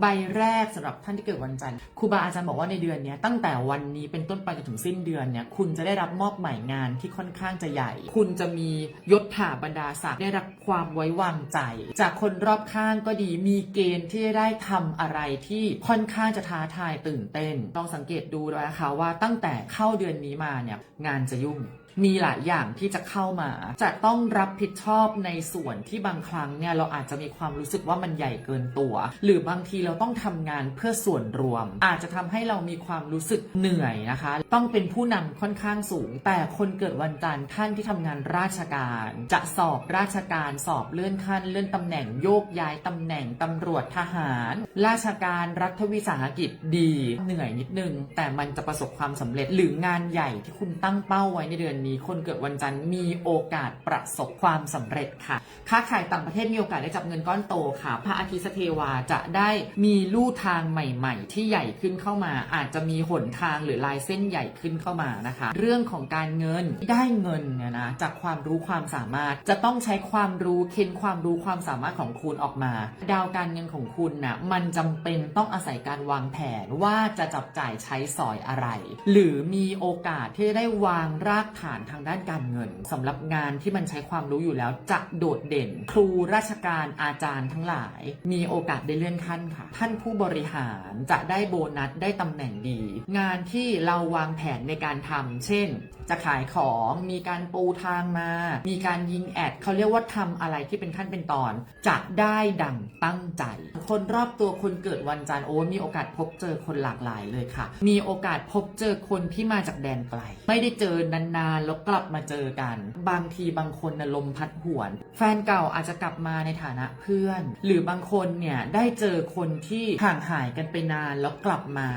ใบแรกสำหรับท่านที่เกิดวันจันทร์ครูบาอาจารย์บอกว่าในเดือนนี้ตั้งแต่วันนี้เป็นต้นไปจนถึงสิ้นเดือนเนี่ยคุณจะได้รับมอบหมายงานที่ค่อนข้างจะใหญ่ คุณจะมียศถาบรรดาศักดิ์ได้รับความไว้วางใจ จากคนรอบข้างก็ดีมีเกณฑ์ที่จะได้ทำอะไรที่ค่อนข้างจะท้าทายตื่นเต้นลองสังเกตดูนะคะว่าตั้งแต่เข้าเดือนนี้มาเนี่ยงานจะยุ่ง มีหลายอย่างที่จะเข้ามา จะต้องรับผิดชอบในส่วนที่บางครั้งเนี่ยเราอาจจะมีความรู้สึกว่ามันใหญ่เกินตัว หรือบางทีเราต้องทำงานเพื่อส่วนรวม อาจจะทำให้เรามีความรู้สึกเหนื่อยนะคะ ต้องเป็นผู้นำค่อนข้างสูง แต่คนเกิดวันจันทร์ท่านที่ทำงานราชการ จะสอบราชการสอบเลื่อนขั้นเลื่อนตำแหน่งโยกย้ายตำแหน่งตำรวจทหาร ราชการรัฐวิสาหกิจดีเหนื่อยนิดนึงแต่มันจะประสบความสำเร็จหรืองานใหญ่ที่คุณตั้งเป้าไว้ในเดือนนี้คนเกิดวันจันทร์มีโอกาสประสบความสำเร็จค่ะ ค้าขายต่างประเทศมีโอกาสได้จับเงินก้อนโตค่ะ พระอาทิตย์เทวาจะได้มีลู่ทางใหม่ ๆ ที่ใหญ่ขึ้นเข้ามา อาจจะมีหนทางหรือลายเส้นใหญ่ขึ้นเข้ามานะคะ เรื่องของการเงินได้เงินเนี่ยนะจากความรู้ความสามารถจะต้องใช้ความรู้เค้นความรู้ความสามารถของคุณออกมา ดาวการเงินของคุณน่ะมันจำเป็นต้องอาศัยการวางแผนว่าจะจับจ่ายใช้สอยอะไร หรือมีโอกาสที่ได้วางรากฐานทางด้านการเงินสำหรับงานที่มันใช้ความรู้อยู่แล้วจะโดดเด่น ครูราชการอาจารย์ทั้งหลาย มีโอกาสได้เลื่อนขั้นค่ะ ท่านผู้บริหารจะได้โบนัสได้ตำแหน่งดี งานที่เราวางแผนในการทำเช่น จะขายของมีการปูทางมา มีการยิงแอดเขาเรียกว่าทำอะไรที่เป็นขั้นเป็นตอน จะได้ดังตั้งใจ คนรอบตัวคนเกิดวันจันทร์โอ้มีโอกาสพบเจอคนหลากหลายเลยค่ะ มีโอกาสพบเจอคนที่มาจากแดนไกล ไม่ได้เจอนานๆแล้วกลับมาเจอกัน บางทีบางคนนะลมพัดหวน แฟนเก่าอาจจะกลับมาในฐานะเพื่อน หรือบางคนเนี่ยได้เจอคนที่ห่างหายกันไปนานแล้วกลับมา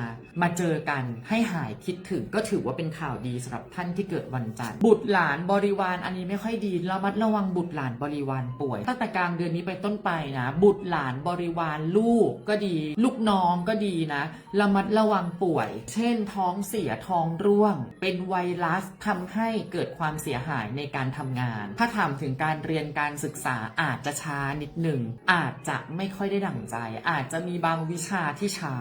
มาเจอกันให้หายคิดถึงก็ถือว่าเป็นข่าวดีสำหรับท่านที่เกิดวันจันทร์บุตรหลานบริวารอันนี้ไม่ค่อยดีระมัดระวังบุตรหลานบริวารป่วย ตั้งแต่กลางเดือนนี้ไปต้นไปนะ บุตรหลานบริวารลูกก็ดี ลูกน้องก็ดีนะ ระมัดระวังป่วย เช่นท้องเสียท้องร่วง เป็นไวรัสทำให้เกิดความเสียหายในการทำงาน ถ้าถามถึงการเรียนการศึกษาอาจจะช้านิดหนึ่ง อาจจะไม่ค่อยได้ดั่งใจ อาจจะมีบางวิชาที่ช้า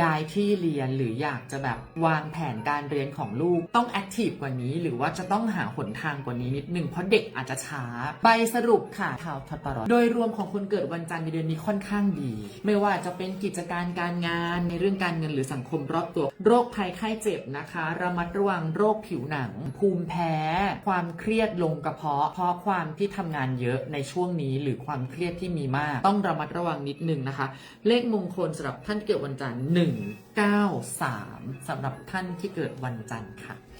ย้ายที่เรียนหรืออยากจะแบบวางแผนการเรียนของลูกต้องแอคทีฟกว่านี้ หรือว่าจะต้องหาหนทางกว่านี้นิดหนึ่งเพราะเด็กอาจจะช้า ใบสรุปค่ะข่าวทตรโดยรวมของคนเกิดวันจันทร์ในเดือนนี้ค่อนข้างดี ไม่ว่าจะเป็นกิจการการงานในเรื่องการเงินหรือสังคมรอบตัว โรคภัยไข้เจ็บนะคะ ระมัดระวังโรคผิวหนังภูมิแพ้ ความเครียดลงกระเพาะ เพราะความที่ทำงานเยอะในช่วงนี้หรือความเครียดที่มีมาก ต้องระมัดระวังนิดนึงนะคะ เลขมงคลสำหรับท่านเกิดวันจันทร์193สำหรับท่านที่เกิดวันจันทร์ค่ะ